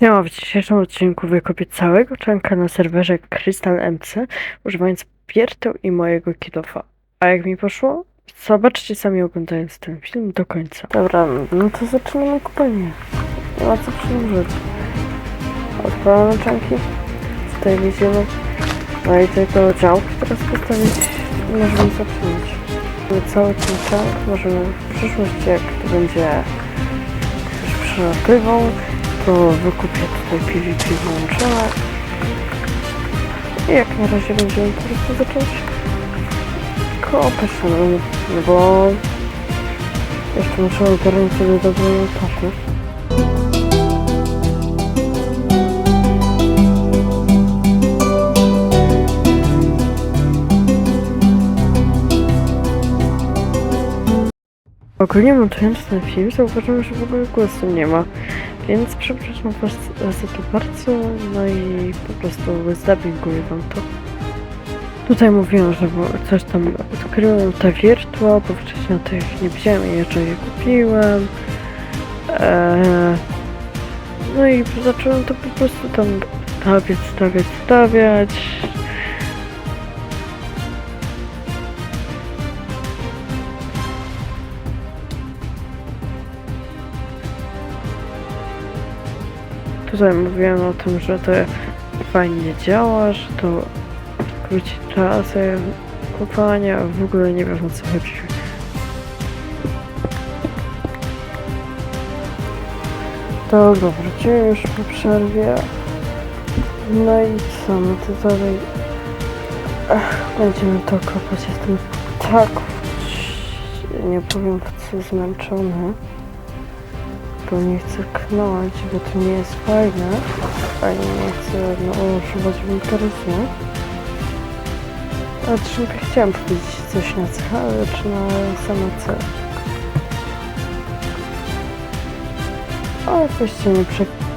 Siema, w dzisiejszym odcinku wykopię całego czanka na serwerze Crystal MC, używając pierteł i mojego kilofa. A jak mi poszło? Zobaczcie sami oglądając ten film do końca. Dobra, no to zaczynamy kopanie. Nie ma co przedłużać. Odpalamy czanki. Tutaj widzimy. No i tylko działki teraz postawić możemy. Mamy Cały ten czank możemy w przyszłości, jak to będzie przelatywał, to wykupię tutaj PvP włączone. I jak na razie będziemy po prostu zacząć kopać no bo jeszcze muszę ogarnąć sobie dobrą toku. Ogólnie montując ten film zauważyłem, że w ogóle głosu nie ma. Więc przepraszam was za to bardzo, no i po prostu zdubbinguję wam to. Tutaj mówiłam, że coś tam odkryłem te wiertła, bo wcześniej tych nie widziałem i jeszcze je kupiłem. Eee, no i zacząłem to po prostu tam stawiać, stawiać, stawiać. Tutaj mówiłem o tym, że to fajnie działa, że to skróci czas e, kopania, w ogóle nie wiem o co chodzi. Dobra, wróciłem już po przerwie. No i co, no to dalej Ech, będziemy to kopać. Jestem tak, nie powiem w co zmęczony bo nie chcę knąć, bo to nie jest fajne, ani nie chcę no, używać wulgaryzmu. A troszkę chciałam powiedzieć coś na C, ale czy na samo C. Ale coś się nie prze...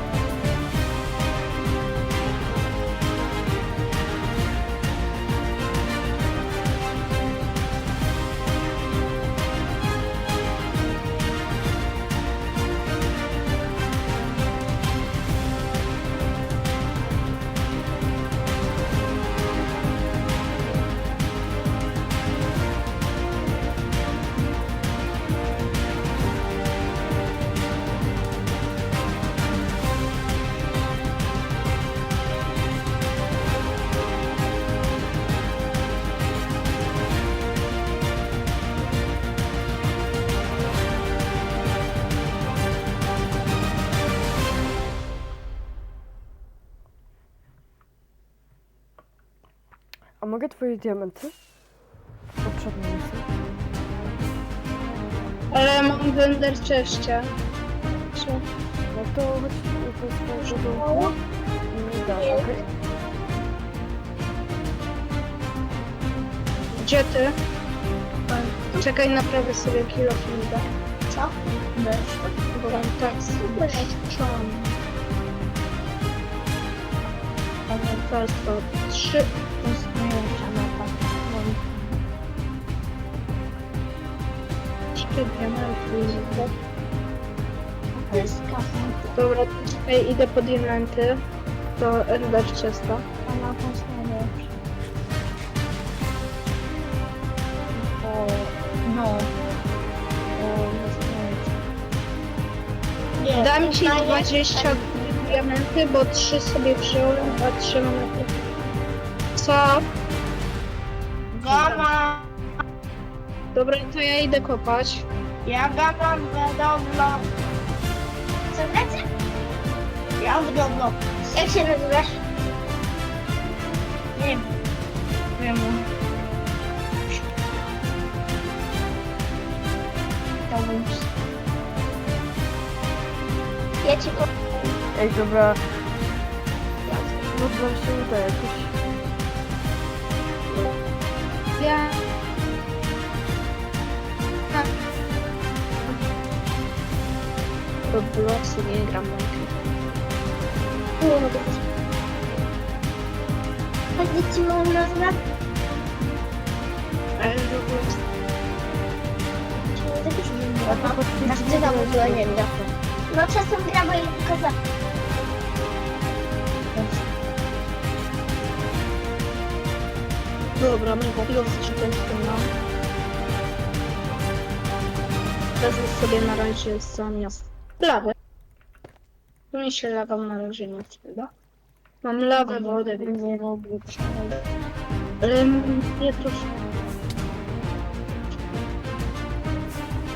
mogę twoje diamenty? Potrzebne mi. Ale mam węder szczęścia. No to chodź do swojego domu i mi dasz. Gdzie ty? Czekaj, naprawię sobie kilo filmida. Co? Wiesz, Bo mam tak super leczony. Mam to 3 Trzy diamenty. To jest kasa. Dobra, czekaj, idę po diamenty. To Ender Chesta. Ta mapa jest najlepsza. O, no. O, jest najlepsza. Nie, Dam ci najlepsza. 20 diamenty, bo trzy sobie wziąłem, a trzy mam na to. Co? Gama. Dobra, to ja idę kopać. Ja gama wiadomo. Co lecę? Ja wiadomo. Jak się nazywasz? Nie wiem. Wiem. Chciałbym. Ja ci ko... Ej, dobra. Można się uda jakoś. Robloxu no tak, nie gram Minecraft. Nie no dobrze. A dzieci mają nazwę? Ale Roblox. Czemu zapisz mi nie Na szczyta mu to nie da. No czasem gram, bo tylko za... Dobra, my po chwilę zaczynamy z tym nam. Teraz sobie na razie zamiast lawę. Tu mi się lawa na razie nie przyda. Mam lawę, wodę, więc Nie robię ale nie to...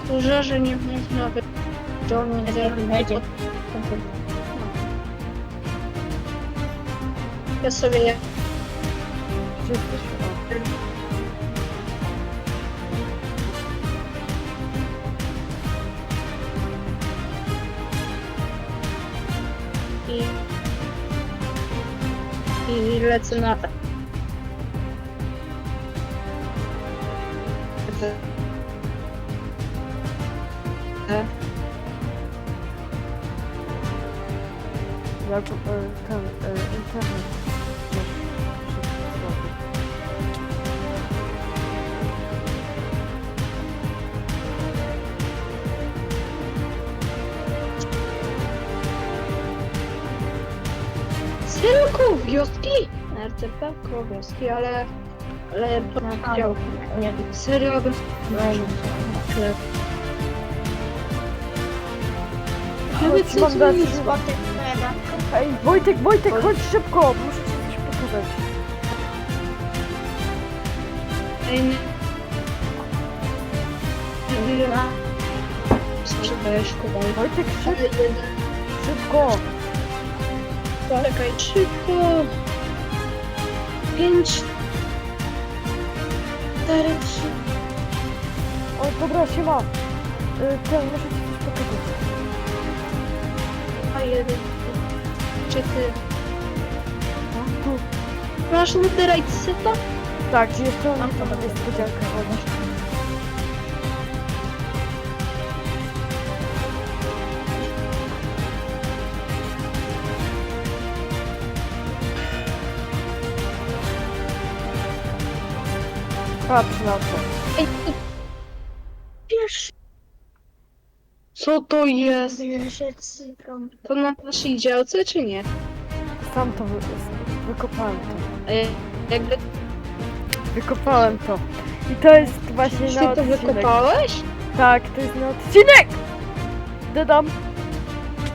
Kurze, że nie można wyciągnąć Będzie. Ja sobie Gdzie jesteś? I... I lecę na... E, Jak, e, ten e, wioski? RCP koło wioski, ale... Ale działku. Nie, Serio bym... Ale Chodź, co mam dać. Wojtek. Ej, Wojtek, Wojtek, chodź szybko! Muszę ci coś pokazać. Ej, nie. Sprzedajesz kowal. Wojtek, szybko! Szybko! Czekaj, szybko. Pięć. Cztery, trzy. O, dobra, siema! E, ten, muszę ci coś pokazać. A jeden. Czy ty? Tu. Masz netherite seta? Tak, jeszcze mam niespodziankę. Patrz na to. Ej, ty... Wiesz... Co to jest? To na naszej działce, czy nie? Sam to wy wykopałem to. Ej, jakby Wykopałem to. I to jest właśnie ty na to odcinek. wykopałeś? Tak, to jest na odcinek! Dodam.